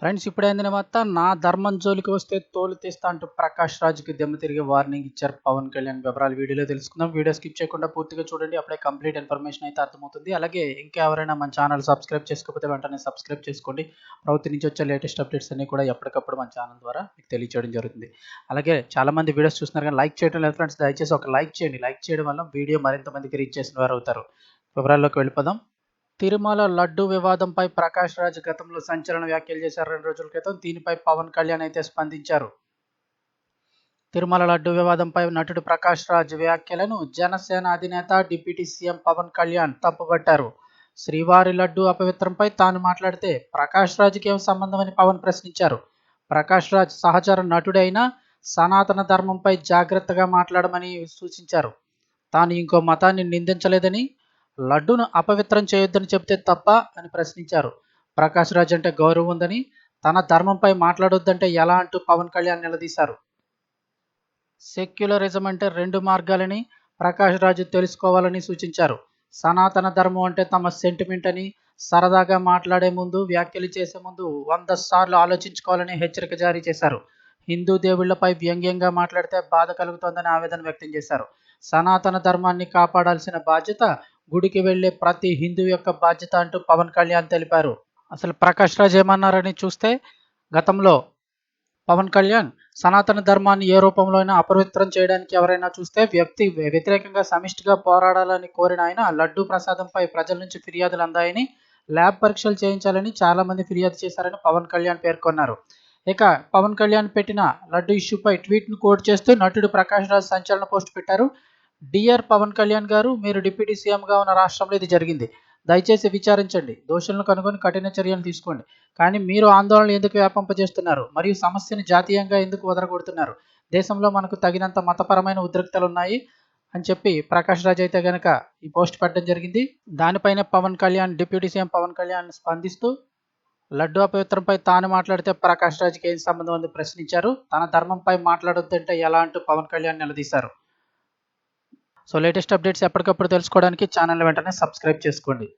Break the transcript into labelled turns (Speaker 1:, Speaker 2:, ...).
Speaker 1: Friends ఇప్పుడే అందిన నా ధర్మం జోలికి వస్తే తోలు తీస్తా అంటూ ప్రకాష్ రాజ్కి దెమ్మ తిరిగి వార్నింగ్ ఇచ్చారు పవన్ కళ్యాణ్ వివరాలు వీడియోలో తెలుసుకుందాం. వీడియో స్కిప్ చేయకుండా పూర్తిగా చూడండి అప్పుడే కంప్లీట్ ఇన్ఫర్మేషన్ అయితే అర్థమవుతుంది. అలాగే ఇంకా ఎవరైనా మన ఛానల్ సబ్స్క్రైబ్ చేసుకోకపోతే వెంటనే సబ్స్క్రైబ్ చేసుకోండి. ప్రభుత్వం నుంచి వచ్చే లేటెస్ట్ అప్డేట్స్ అన్ని కూడా ఎప్పటికప్పుడు మన ఛానల్ ద్వారా మీకు తెలియచేయడం జరుగుతుంది. అలాగే చాలా మంది వీడియోస్ చూస్తున్నారు కానీ లైక్ చేయడం లేదు ఫ్రెండ్స్ దయచేసి ఒక లైక్ చేయండి. లైక్ చేయడం వల్ల వీడియో మరింత మందికి రీచ్ చేసిన వారు అవుతారు. వివరాల్లోకి వెళ్ళిపోదాం. తిరుమల లడ్డు వివాదంపై ప్రకాష్ రాజ్ గతంలో సంచలన వ్యాఖ్యలు చేశారు. రెండు రోజుల క్రితం దీనిపై పవన్ కళ్యాణ్ అయితే స్పందించారు. తిరుమల లడ్డు వివాదంపై నటుడు ప్రకాష్ రాజ్ వ్యాఖ్యలను జనసేన అధినేత డిప్యూటీ సీఎం పవన్ కళ్యాణ్ తప్పుపట్టారు. శ్రీవారి లడ్డు అపవిత్రంపై తాను మాట్లాడితే ప్రకాష్ రాజ్కి ఏం సంబంధమని పవన్ ప్రశ్నించారు. ప్రకాష్ రాజ్ సహచర నటుడైన సనాతన ధర్మంపై జాగ్రత్తగా మాట్లాడమని సూచించారు. తాను ఇంకో మతాన్ని నిందించలేదని లడ్డును అపవిత్రం చేయొద్దని చెబితే తప్ప అని ప్రశ్నించారు. ప్రకాష్ రాజ్ అంటే గౌరవం ఉందని తన ధర్మంపై మాట్లాడొద్దంటే ఎలా అంటూ పవన్ కళ్యాణ్ నిలదీశారు. సెక్యులరిజం అంటే రెండు మార్గాలని ప్రకాష్ రాజు తెలుసుకోవాలని సూచించారు. సనాతన ధర్మం అంటే తమ సెంటిమెంట్ అని సరదాగా మాట్లాడే ముందు వ్యాఖ్యలు చేసే ముందు వంద సార్లు ఆలోచించుకోవాలని హెచ్చరిక జారీ చేశారు. హిందూ దేవుళ్ళపై వ్యంగ్యంగా మాట్లాడితే బాధ కలుగుతోందని ఆవేదన వ్యక్తం చేశారు. సనాతన ధర్మాన్ని కాపాడాల్సిన బాధ్యత గుడికి వెళ్ళే ప్రతి హిందూ యొక్క బాధ్యత అంటూ పవన్ కళ్యాణ్ తెలిపారు. అసలు ప్రకాష్ రాజ్ ఏమన్నారని చూస్తే గతంలో పవన్ కళ్యాణ్ సనాతన ధర్మాన్ని ఏ రూపంలో అయినా అపవిత్రం చేయడానికి ఎవరైనా చూస్తే వ్యక్తి వ్యతిరేకంగా సమిష్టిగా పోరాడాలని కోరిన ఆయన లడ్డూ ప్రసాదంపై ప్రజల నుంచి ఫిర్యాదులు అందాయని ల్యాబ్ పరీక్షలు చేయించాలని చాలా మంది ఫిర్యాదు చేశారని పవన్ కళ్యాణ్ పేర్కొన్నారు. ఇక పవన్ కళ్యాణ్ పెట్టిన లడ్డు ఇష్యూపై ట్వీట్ను కోట్ చేస్తూ నటుడు ప్రకాష్ రాజ్ సంచలన పోస్ట్ పెట్టారు. డిఆర్ పవన్ కళ్యాణ్ గారు మీరు డిప్యూటీ సీఎంగా ఉన్న రాష్ట్రంలో ఇది జరిగింది. దయచేసి విచారించండి. దోషులను కనుగొని కఠిన చర్యలు తీసుకోండి. కానీ మీరు ఆందోళన ఎందుకు వ్యాపింపజేస్తున్నారు? మరియు సమస్యను జాతీయంగా ఎందుకు వదలగొడుతున్నారు? దేశంలో మనకు తగినంత మతపరమైన ఉద్రిక్తలు ఉన్నాయి అని చెప్పి ప్రకాష్ రాజ్ అయితే గనక ఈ పోస్ట్ పెట్టడం జరిగింది. దానిపైన పవన్ కళ్యాణ్ డిప్యూటీ సీఎం పవన్ కళ్యాణ్ స్పందిస్తూ లడ్డు అపవిత్రంపై తాను మాట్లాడితే ప్రకాష్ రాజ్కి ఏం సంబంధం అని ప్రశ్నించారు. తన ధర్మంపై మాట్లాడొద్దంటే ఎలా అంటూ పవన్ కళ్యాణ్ నిలదీశారు. సో లేటెస్ట్ అప్డేట్స్ ఎప్పటికప్పుడు తెలుసుకోవడానికి ఛానల్ వెంటనే సబ్స్క్రైబ్ చేసుకోండి.